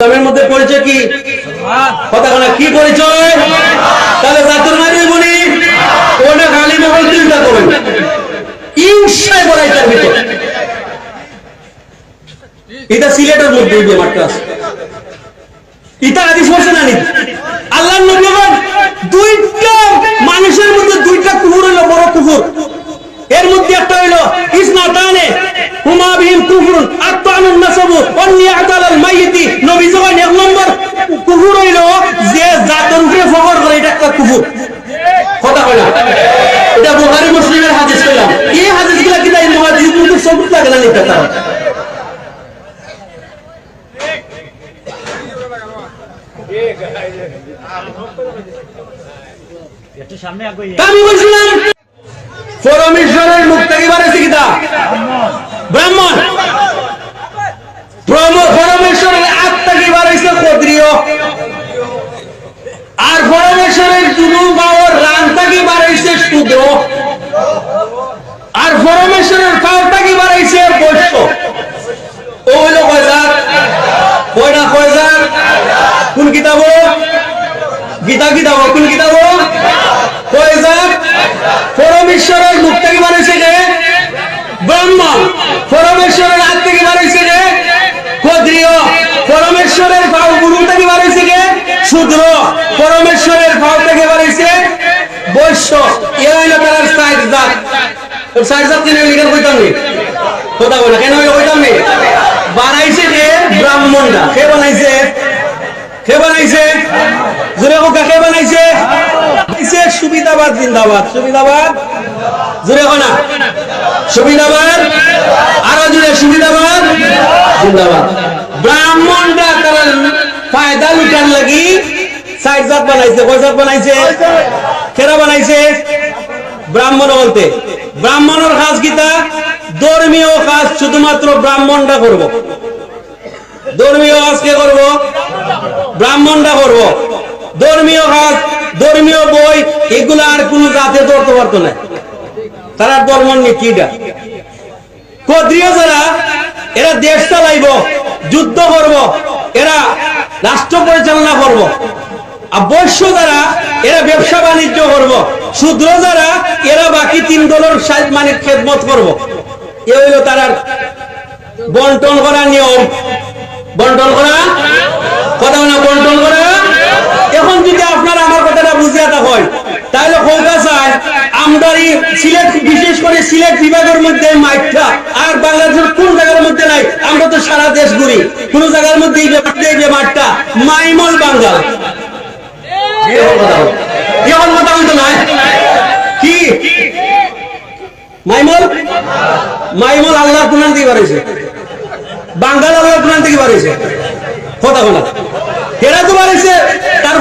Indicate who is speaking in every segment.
Speaker 1: ইসলামের মধ্যে পরিচয় কি? কথা কি পরিচয় তাহলে জাতুর নারী বলি ওটা খালি মহল চিন্তা করবেন ইনশায় বলা এটার ভিতর। এটা সিলেটের মধ্যে ব্যাপারটা আছে। এটা আদিস বলছে না আল্লাহ নবী দুইটা মানুষের মধ্যে দুইটা কুকুর হলো বড় কুকুর এর মধ্যে একটা হইল ইসনাতানে হুমা বিহিম কুফরুন আত্তানুন নাসাবু ওয়ান্নিয়াত আলাল মাইয়িতি। নবী যখন এক নম্বর কুকুর হইল, যে জাতের উপরে ফখর করে, এটা একটা কুকুর কথা কয় না? এটা বুখারী মুসলিমের হাদিস কইলাম। এই হাদিসগুলা কি তাই? মুহাদ্দিস কিন্তু সবুত লাগে না নিতে তারা। আমি বলছিলাম, পরমেশ্বরের মুখ থেকে বাড়াইছে কিতা ব্রাহ্মণ প্রম- পরমেশ্বরের আত্মা কি বাড়াইছে ক্ষত্রিয় আর পরমেশ্বরের দুনু গাওয়ার রান্তা কি আর পরমেশ্বরের কাউটা কি বাড়াইছে? বৈশ্য ও হইল কয় জাত কয়টা কয় জাত কোন কিতাব? গীতা কিতাব। কোন কিতাব? কয় জাত পরমেশ্বরের মুখ থেকে বানাইছে কে ব্রহ্মা। পরমেশ্বরের হাত থেকে বানাইছে কে ক্ষত্রিয়। পরমেশ্বরের ভাও গুরু থেকে বানাইছে কে শূদ্র। পরমেশ্বরের ভাও থেকে বৈশ্য তার কথা কেন বানাইছে কে? কে কে বানাইছে? কে সুবিধাবাদ জিন্দাবাদ। সুবিধাবাদ? সুবিধাবাদ? সুবিধাবাদ? জিন্দাবাদ। ফায়দা লুটার লাগি সাইড বানাইছে। কয় বানাইছে? কেরা বানাইছে? ব্রাহ্মণ বলতে। ব্রাহ্মণের কাজ কিতা ধর্মীয় কাজ শুধুমাত্র ব্রাহ্মণরা করব। ধর্মীয় কাজ কে করব? ব্রাহ্মণরা করব। ধর্মীয় কাজ, ধর্মীয় বই, এগুলো আর কোন জাতে ধরতে পারতো না। তারা ধর্ম নিয়ে কিটা ক্ষত্রিয় যারা, এরা দেশ চালাইব, যুদ্ধ করব, এরা রাষ্ট্র পরিচালনা করব। আর বৈশ্য যারা, এরা ব্যবসা বাণিজ্য করব। শূদ্র যারা, এরা বাকি তিন দলের মানে খেদমত করব। এ হইল তারা বন্টন করা নিয়ম। বন্টন করা? কথা না, বন্টন করা? এখন যদি আপনারা আমার কথাটা বুঝিয়া হয়, তাহলে কৌকা চায় আমদারি সিলেট, বিশেষ করে সিলেট বিভাগের মধ্যে মাইকটা আর বাংলাদেশের কোন জায়গার মধ্যে নাই, আমরা তো সারা দেশ ঘুরি। কোন জায়গার মধ্যে এই ব্যাপারটা এই মাইমল বাঙ্গাল। বাড়াইছে তো বাড়িয়েছে। তার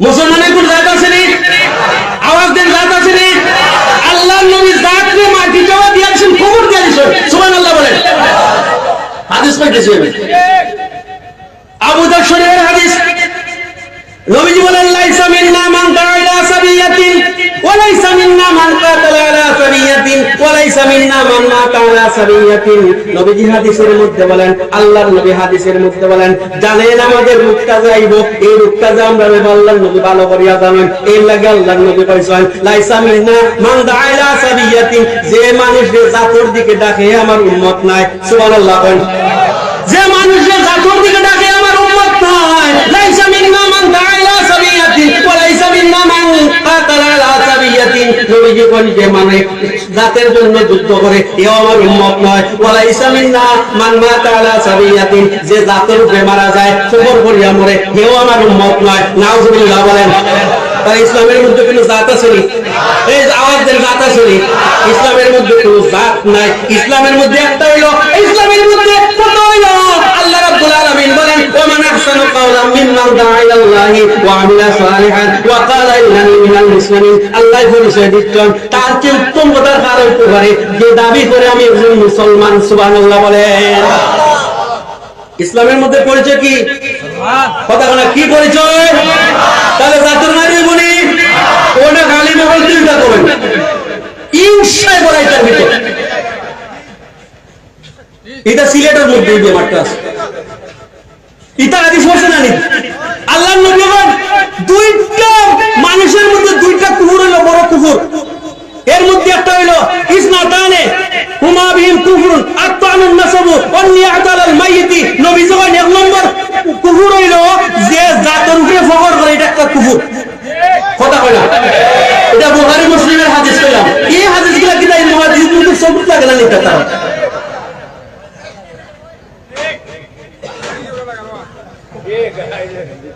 Speaker 1: মুসলমানের কোন জাত আছে নি আওয়াজ দেন জাত আছে নি আল্লাহ নবী জাত রে মাটি জমা দিয়েছেন খবর দিয়েছেন সুবহানাল্লাহ বলেন হাদিস পাইতেছি আমি আবু দার শরীফের হাদিস নবীজি বলেন লাইসা মিন্না মান দাআ ইলা সাবিয়াতিন ওয়া লাইসা মিন্না এই যে যে মানুষ যে দিকে ডাকে আমার উম্মত নাই। যে মানুষ যে জাতির দিকে ডাকে আমার উম্মত নাই লাইসা মিন্না মান দাআ ইলা সাবিয়াতিন ওয়া লাইসা মিন্না মান কাতালা আলা সাবিয়াতিন জাতের জন্য যুদ্ধ করে এও আমার উম্মত নয় ওয়া লাইসা মিন্না মান আলা সাবিয়াতিন, যে জাতের উপরে মারা যায় করিয়া মরে এও আমার নয় বলেন ইসলামের মধ্যে কোনো জাত আছে নি? এই যে আওয়াজ দেন জাত আছে নি? ইসলামের মধ্যে কোনো জাত নাই ইসলামের মধ্যে একটা হইল, ইসলামের মধ্যে আহসানু কাওলাম মিম্মান দাআ ইলাল্লাহি ওয়া আমিলা সালিহান ওয়া ক্বালা ইন্নানি মিনাল মুসলিমিন আল্লাহ পরিচয় দিচ্ছেন। তার চেয়ে উত্তম কথার কার হইতে পারে যে দাবি করে আমি একজন মুসলমান, সুবহানাল্লাহ বলেন ইসলামের মধ্যে পরিচয় কি? কথা কি পরিচয়? তাহলে জাতুর নারী বলি। ওটা খালি মহল চিন্তা করবেন। হিংসায় বলা এটার ভিতর। এটা সিলেটের মধ্যে এই আছে। ইতা হাদিস বলছে না আল্লাহ নবী দুইটা মানুষের মধ্যে দুইটা কুকুর হলো বড় কুকুর এর মধ্যে একটা হইল, ইসনাতানে হুমা বিহিম কুফরুন আত্তানুন নাসাবু ওয়ান্নিয়াত আলাল মাইয়িতি। নবী যখন এক নম্বর কুকুর হইল, যে জাতের উপরে ফখর করে, এটা একটা কুকুর কথা কইলা এটা বুখারী মুসলিমের হাদিস কইলাম। এই হাদিসগুলা কি তাই মুহাদ্দিস কিন্তু সবুত লাগে না নিতে তারা
Speaker 2: একটু সামনে আগুয়ে
Speaker 1: তা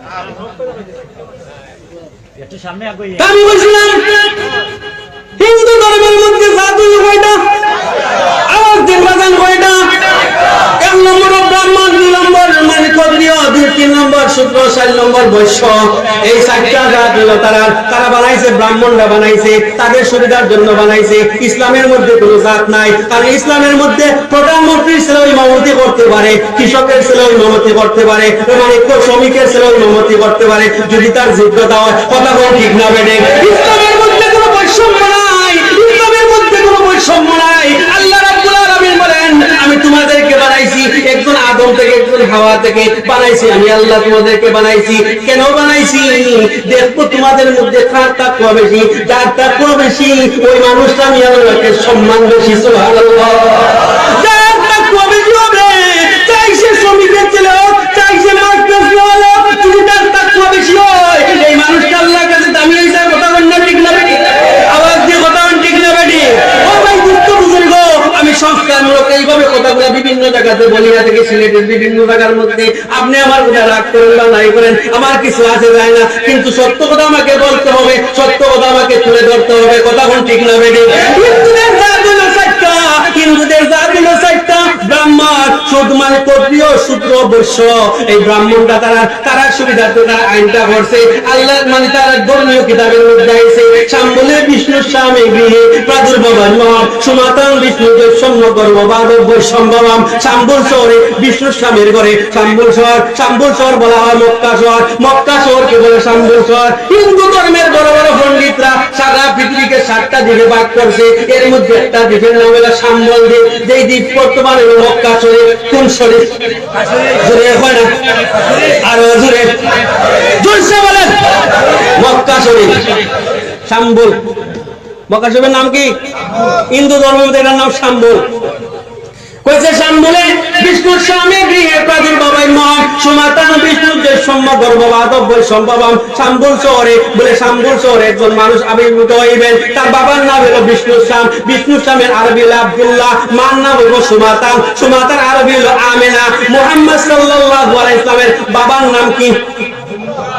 Speaker 1: আমি বলছিলাম হিন্দু ধর্মের মধ্যে জাদু কয়টা আমার দিন বাজান কয়টা এক নম্বর ব্রাহ্মণ দুই নম্বর মানে ক্ষত্রিয় দুই তিন নম্বর ইসলামের মধ্যে কোনো ইসলামের মধ্যে প্রধানমন্ত্রীর করতে পারে, কৃষকের ছেলেও করতে পারে শ্রমিকের ছেলেও করতে পারে। যদি তার যোগ্যতা হয়, কথা বল ঠিক না বেড়ে। ইসলামের আদম থেকে হাওয়া থেকে বানাইছি, আমি আল্লাহ তোমাদেরকে বানাইছি। কেন বানাইছি? দেখব তোমাদের মধ্যে কার বেশি যার তাকওয়া বেশি, ওই মানুষটা আমি আল্লাহকে সম্মান বেশি, সুবহানাল্লাহ। বেশি শ্রমিকের ছেলে হোক হোক, যদি তার তাকুয়া বেশি হয় এই মানুষটা আল্লাহর কাছে দামি হয়েছে কথা বল না ঠিক না বেটি আওয়াজ দিয়ে কথা বল ঠিক না বেটি ও ভাই দুঃখ বুজুর্গ আমি এইভাবে কথাগুলো বিভিন্ন জায়গাতে বলিয়া থেকে সিলেটের বিভিন্ন জায়গার মধ্যে, আপনি আমার কথা রাগ করেন বা নাই করেন, আমার কিছু আছে যায় না। কিন্তু সত্য কথা আমাকে বলতে হবে, সত্য কথা আমাকে তুলে ধরতে হবে, কথা কোন ঠিক না বেটি হিন্দুদের জাত হলো ব্রাহ্মণ শুধু মানে ক্ষত্রিয় শূদ্র বৈশ্য এই ব্রাহ্মণটা তারা তারা সুবিধার্থে তারা আইনটা করছে। আল্লাহ মানে তারা ধর্মীয় কিতাবের মধ্যে আইছে। শাম্বলে বিষ্ণু স্বামী গৃহে প্রাদুর্ভবান সনাতন বিষ্ণু জৈসম্য গর্ব বাদব বৈসম্ভবাম শাম্বুল শহরে বিষ্ণু স্বামীর ঘরে শাম্বুল শহর শাম্বুল শহর বলা হয় মক্কা শহর। মক্কা শহরকে বলে শাম্বুল শহর? হিন্দু ধর্মের বড় বড় পণ্ডিতরা সারা পৃথিবীকে সাতটা দ্বীপে ভাগ করছে। এর মধ্যে একটা দ্বীপের নাম হলো শাম্বল দ্বীপ যেই দ্বীপ বর্তমানে মক্কা শরীফ কোন শরীফ জোরে হয় না? আরও জোরে। জোরসে বলেন। মক্কা শরীফ শাম্বুল। শরীফের নাম কি? হিন্দু ধর্মের নাম শাম্বুল। মুহাম্মদ বাবার নাম কি?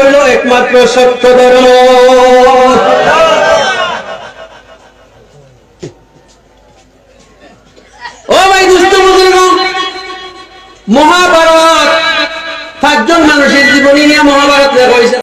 Speaker 1: হইল একমাত্র সত্য ধর্ম। মহাভারত পাঁচজন মানুষের জীবনী নিয়ে মহাভারত লেখা হয়েছে